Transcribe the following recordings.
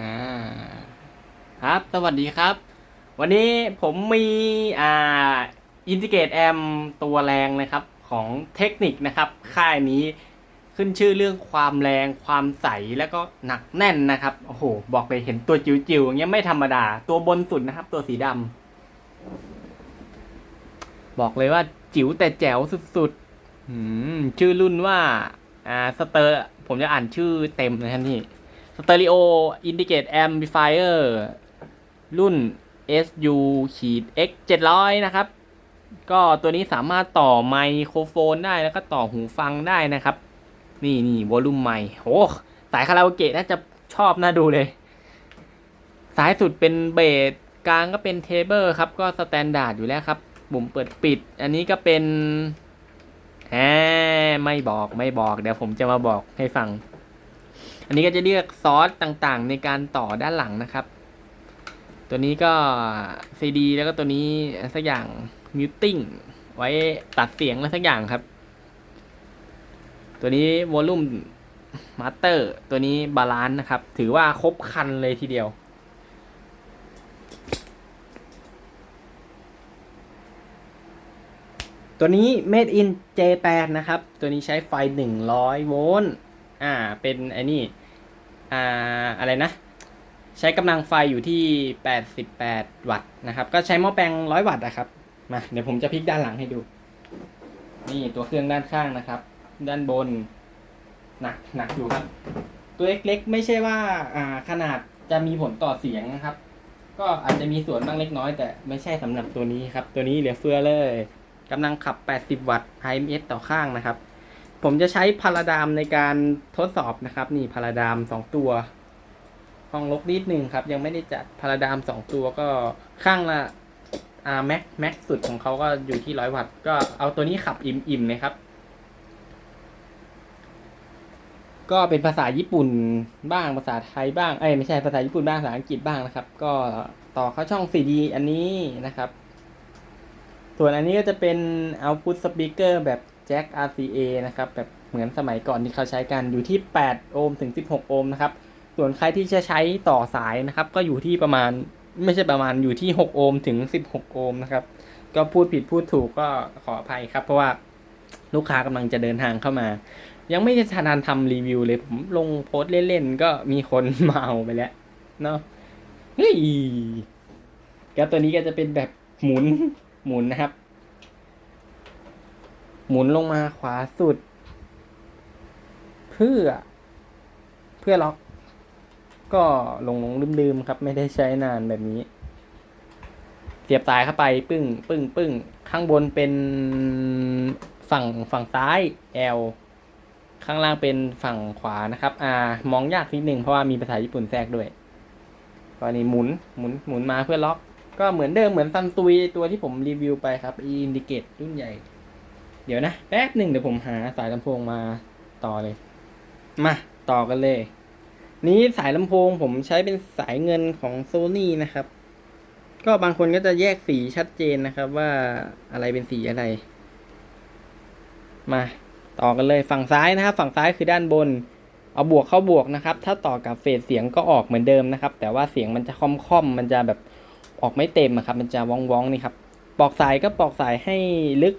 อ่าครับ สวัสดีครับ วันนี้ผมมีอ่าอินทิเกตแอมตัวแรงนะครับ ของเทคนิคนะครับ ค่ายนี้ขึ้นชื่อเรื่องความแรงความใสแล้วก็หนักแน่นนะครับ โอ้โห บอกเลยเห็นตัวจิ๋วๆอย่างเงี้ยไม่ธรรมดา ตัวบนสุดนะครับ ตัวสีดำบอกเลยว่าจิ๋วแต่แจ๋วสุดๆชื่อรุ่นว่า อ่าสเตอร์ ผมจะอ่านชื่อเต็มนะฮะนี่ ครับนี่ Stereo Indicate Amplifier รุ่น SU ขีด X 700 นะครับ ก็ตัวนี้สามารถต่อไมโครโฟนได้แล้วก็ต่อหูฟังได้นะครับ นี่นี่วอลลุ่มไมค์โหสายคาราโอเกะน่าจะชอบน่าดูเลย สายสุดเป็นเบสกลางก็เป็นเทเบิลครับ ก็สแตนดาร์ดอยู่แล้วครับปุ่มเปิดปิด อันนี้ก็เป็นแหมไม่บอกไม่บอก เดี๋ยวผมจะมาบอกให้ฟัง อันนี้ก็จะเรียกซอสต่างๆ ในการต่อด้านหลังนะครับ ตัวนี้ก็ CD แล้วก็ตัวนี้สักอย่างมิวติ้งไว้ตัดเสียงอะไรสักอย่างครับ ตัวนี้วอลลุ่มมาสเตอร์ตัวนี้บาลานซ์นะครับ ถือว่าครบคันเลยทีเดียว ตัวนี้ made in Japan นะครับ ตัวนี้ใช้ไฟ 100 โวลต์ อ่า เป็นไอ้นี่ อ่า อะไรนะ ใช้กำลังไฟอยู่ที่ 88 วัตต์นะครับ ก็ใช้หม้อแปลง 100 วัตต์นะครับ มา เดี๋ยวผมจะพลิกด้านหลังให้ดู นี่ตัวเครื่องด้านข้างนะครับ ด้านบน หนัก หนักอยู่ครับ ตัวเล็กๆ ไม่ใช่ว่า อ่า ขนาดจะมีผลต่อเสียงนะครับ ก็อาจจะมีส่วนบ้างเล็กน้อย แต่ไม่ใช่สำหรับตัวนี้ครับ ตัวนี้เหลือเฟือเลยกำลังขับ 80 วัตต์ IMS ต่อข้างนะครับ ผมจะใช้พาราดามในการทดสอบนะครับ นี่พาราดามสองตัว ห้องลกนิดหนึ่งครับ ยังไม่ได้จัดพาราดามสองตัวก็ข้างละอ่าแม็กแม็กสุดของเขาก็อยู่ที่ร้อยวัตต์ก็เอาตัวนี้ขับอิ่มๆนะครับ ก็เป็นภาษาญี่ปุ่นบ้างภาษาไทยบ้างเอ้ยไม่ใช่ภาษาญี่ปุ่นบ้างภาษาอังกฤษบ้างนะครับ ก็ต่อเข้าช่อง CD อันนี้นะครับ ส่วนอันนี้ก็จะเป็น output speaker แบบ แจ็ค RCA นะครับแบบเหมือนสมัยก่อนที่เขาใช้กันอยู่ที่ 8 โอห์มถึง 16 โอห์มนะครับ ส่วนใครที่จะใช้ต่อสายนะครับ ก็อยู่ที่ประมาณไม่ใช่ประมาณอยู่ที่ 6 โอห์มถึง 16 โอห์มนะครับ ก็พูดผิดพูดถูกก็ขออภัยครับ เพราะว่าลูกค้ากำลังจะเดินทางเข้ามา ยังไม่ได้ทันทำรีวิวเลยผมลงโพสเล่นๆ ก็มีคนมาเอาไปแล้วเนาะเฮ้ยก็ตัวนี้ก็จะเป็นแบบหมุนหมุนนะครับ หมุนลงมาขวาสุด เพื่อ เพื่อล็อก ก็ลงลงลืมๆครับ ไม่ได้ใช้นานแบบนี้ เสียบสายเข้าไป ปึ้ง ปึ้ง ปึ้ง ข้างบนเป็นฝั่งฝั่งซ้าย L ข้างล่างเป็นฝั่งขวานะครับอ่ามองยากนิดนึงเพราะว่ามีภาษาญี่ปุ่นแทรกด้วยก็นี่หมุน หมุน หมุนมาเพื่อล็อก ก็เหมือนเดิมเหมือนซันตุยตัวที่ผมรีวิวไปครับ อินดิเกตรุ่นใหญ่ เดี๋ยวนะ แป๊บหนึ่งเดี๋ยวผมหาสายลำโพงมาต่อเลย มาต่อกันเลย นี้สายลำโพงผมใช้เป็นสายเงินของโซ n y นะครับ ก็บางคนก็จะแยกสีชัดเจนนะครับ ว่าอะไรเป็นสีอะไร มาต่อกันเลยฝั่งซ้ายนะครับ ฝั่งซ้ายคือด้านบน เอาบวกเข้าบวกนะครับ ถ้าต่อกับเฟสเสียงก็ออกเหมือนเดิมนะครับ แต่ว่าเสียงมันจะค่อมๆมันจะแบบออกไม่เต็มอะครับ มันจะว้องๆนี่ครับปอกสายก็ปอกสายให้ลึก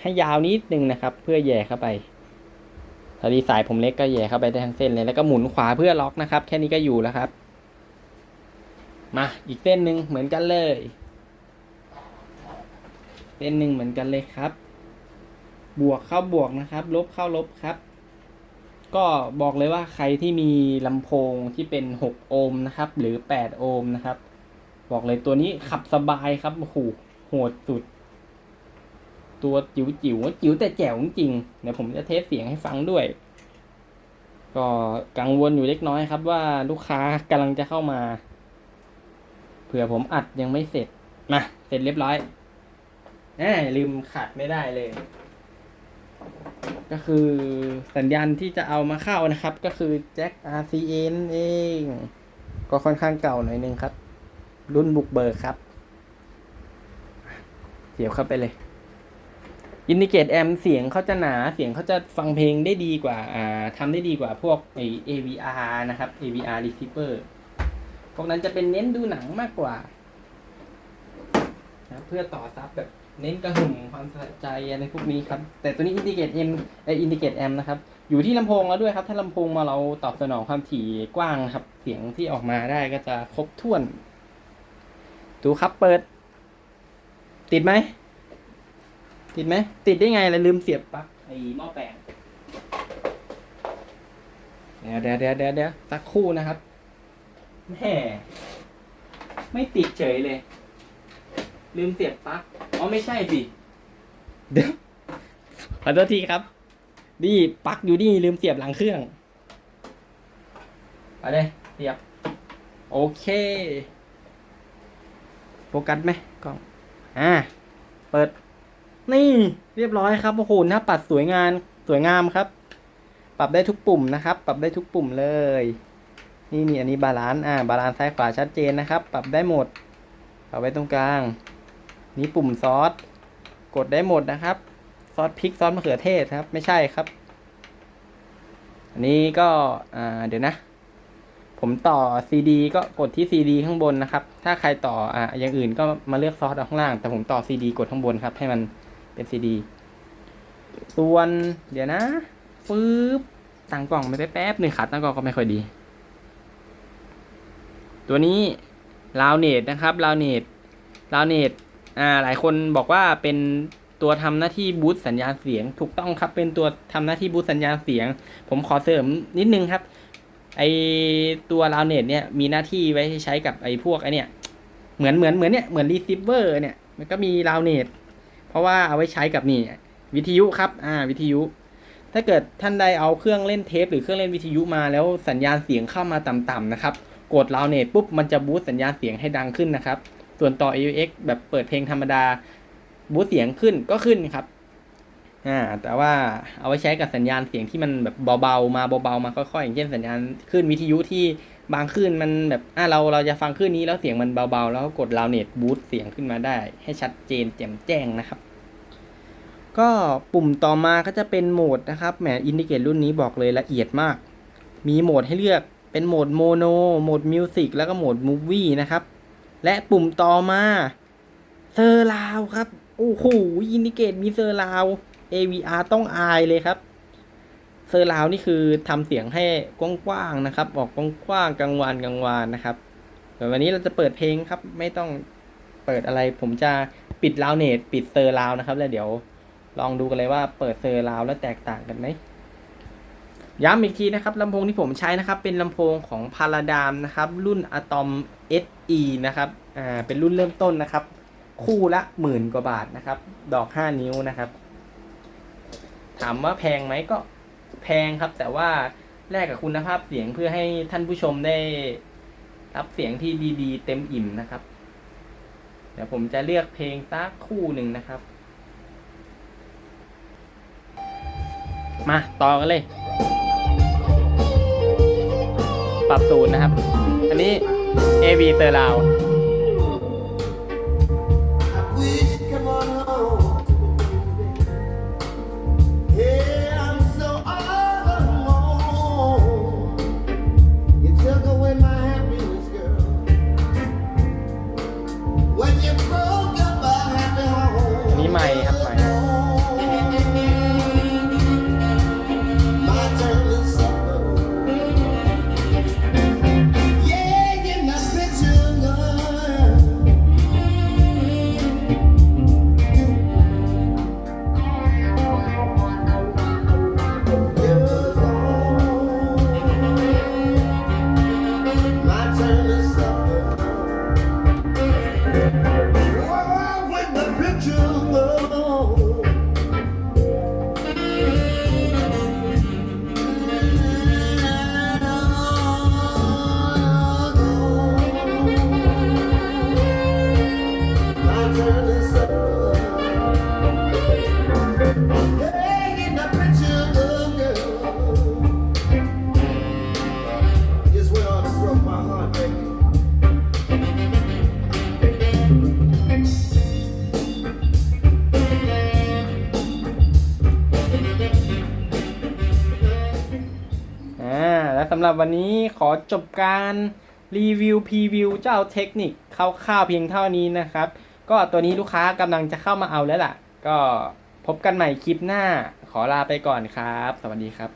ให้ยาวนิดนึงนะครับ เพื่อแย่เข้าไปพอดีสายผมเล็กก็แย่เข้าไปได้ทั้งเส้นเลยแล้วก็หมุนขวาเพื่อล็อกนะครับ แค่นี้ก็อยู่แล้วครับ มาอีกเส้นหนึ่งเหมือนกันเลย เส้นหนึ่งเหมือนกันเลยครับ บวกเข้าบวกนะครับ ลบเข้าลบครับ ก็บอกเลยว่าใครที่มีลำโพงที่เป็น 6 โอห์มนะครับ หรือ 8 โอห์มนะครับ บอกเลยตัวนี้ขับสบายครับโอ้โหโหดสุด ตัวจิ๋วจิ๋วๆจิ๋วแต่แจ๋วจริงๆเดี๋ยวผมจะเทสเสียงให้ฟังด้วย ก็กังวลอยู่เล็กน้อยครับว่าลูกค้ากำลังจะเข้ามา เผื่อผมอัดยังไม่เสร็จมาเสร็จเรียบร้อยแหมลืมขาดไม่ได้เลย ก็คือสัญญาณที่จะเอามาเข้านะครับ ก็คือแจ็ค RCA นั่นเอง ก็ค่อนข้างเก่าหน่อยนึงครับ รุ่นบุกเบิกครับ เสียบเข้าไปเลย อินดิเกตแอมเสียงเขาจะหนาเสียงเขาจะฟังเพลงได้ดีกว่าอ่าทำได้ดีกว่าพวกไอ AVR นะครับ AVR receiver พวกนั้นจะเป็นเน้นดูหนังมากกว่านะเพื่อต่อซับแบบเน้นกระหึ่มความสะใจอะไรพวกนี้ครับ แต่ตัวนี้อินดิเกตเอ็มไออินดิเกตแอมนะครับ อยู่ที่ลำโพงแล้วด้วยครับ ถ้าลำโพงมาเราตอบสนองความถี่กว้างครับ เสียงที่ออกมาได้ก็จะครบถ้วน ดูครับเปิด ติดไหม ติดไหม ติดได้ไงล่ะลืมเสียบปลั๊กไอหม้อแปลงเดี๋ยวเดี๋ยวเดี๋ยวเดี๋ยวเดี๋ยวสักครู่นะครับแหมไม่ติดเฉยเลย ลืมเสียบปลั๊กอ๋อไม่ใช่สิเดี๋ยวขอโทษทีครับ นี่ปลั๊กอยู่นี่ลืมเสียบหลังเครื่องไปเลยเสียบ โอเคโฟกัสไหมกล้องอ่าเปิด นี่เรียบร้อยครับโอ้โหหน้าปัดสวยงามสวยงามครับ ปรับได้ทุกปุ่มนะครับ ปรับได้ทุกปุ่มเลย นี่นี่อันนี้บาลานซ์อ่าบาลานซ์ซ้ายขวาชัดเจนนะครับ ปรับได้หมดปรับไว้ตรงกลาง นี่ปุ่มซอสกดได้หมดนะครับซอสพริกซอสมะเขือเทศครับ ไม่ใช่ครับ อันนี้ก็อ่าเดี๋ยวนะ ผมต่อ CD ก็กดที่ CD ข้างบนนะครับ ถ้าใครต่ออ่าอย่างอื่นก็มาเลือกซอสเอาข้างล่าง แต่ผมต่อ CD กดข้างบนครับ ให้มัน เป็น CD ส่วนเดี๋ยวนะฟืบตั้งกล่องไม่ไปแป๊บหนึ่งขาตั้งกล่องก็ไม่ค่อยดี ตัวนี้ลาวเนตนะครับลาวเนตลาวเนตอ่าหลายคนบอกว่าเป็นตัวทำหน้าที่บูตสัญญาณเสียง ถูกต้องครับเป็นตัวทำหน้าที่บูตสัญญาณเสียง ผมขอเสริมนิดนึงครับ ไอตัวลาวเนตเนี่ยมีหน้าที่ไว้ใช้กับไอพวกไอเนี่ยเหมือนเหมือนเหมือนเนี่ยเหมือนรีเซิเวอร์เนี่ยมันก็มีลาวเนต เพราะว่าเอาไว้ใช้กับนี่วิทยุครับ อ่า วิทยุ ถ้าเกิดท่านใดเอาเครื่องเล่นเทป หรือเครื่องเล่นวิทยุมาแล้วสัญญาณเสียงเข้ามาต่ำๆนะครับ กดลาวเนตปุ๊บมันจะบูสต์สัญญาณเสียงให้ดังขึ้นนะครับ ส่วนต่อ AUX แบบเปิดเพลงธรรมดา บูสต์เสียงขึ้นก็ขึ้นครับ อ่า แต่ว่าเอาไว้ใช้กับสัญญาณเสียงที่มันแบบเบาๆมาเบาๆมาค่อยๆอย่างเช่นสัญญาณขึ้นวิทยุที่ บางขึ้นมันแบบอ่าเราเราจะฟังขึ้นนี้แล้วเสียงมันเบาๆ แล้วก็กดลาวเนตบูตเสียงขึ้นมาได้ ให้ชัดเจนแจ่มแจ้งนะครับ ก็ปุ่มต่อมาก็จะเป็นโหมดนะครับแหมอินดิเกตรุ่นนี้บอกเลยละเอียดมาก มีโหมดให้เลือกเป็นโหมดโมโนโหมดมิวสิกแล้วก็โหมดมูฟวี่นะครับ และปุ่มต่อมาเซอร์ราวครับ โอ้โหอินดิเกตมีเซอร์ราว AVR ต้องอายเลยครับ ซอร์ราวนี่คือทำเสียงให้กว้างๆนะครับ ออกกว้างๆกลางวันกลางวานนะครับแต่วันนี้เราจะเปิดเพลงครับ ไม่ต้องเปิดอะไร ผมจะปิดลาวเนตปิดเซอร์ราวนะครับ แล้วเดี๋ยวลองดูกันเลยว่าเปิดเซอร์ราวแล้วแตกต่างกันไหมย้ำอีกทีนะครับลำโพงที่ผมใช้นะครับ เป็นลำโพงของพาราดามนะครับ รุ่น Atom SE นะครับอ่าเป็นรุ่นเริ่มต้นนะครับ คู่ละหมื่นกว่าบาทนะครับ ดอก 5 นิ้วนะครับ ถามว่าแพงไหมก็ แพงครับ แต่ว่าแลกกับคุณภาพเสียงเพื่อให้ท่านผู้ชมได้รับเสียงที่ดีๆ เต็มอิ่มนะครับ เดี๋ยวผมจะเลือกเพลงสักคู่หนึ่งนะครับ มาต่อกันเลย ปรับศูนย์นะครับ อันนี้ AV เตอร์ลาว สำหรับวันนี้ขอจบการรีวิวพรีวิวเจ้าเทคนิคคร่าวๆเพียงเท่านี้นะครับ ก็ตัวนี้ลูกค้ากำลังจะเข้ามาเอาแล้วล่ะ ก็พบกันใหม่คลิปหน้า ขอลาไปก่อนครับ สวัสดีครับ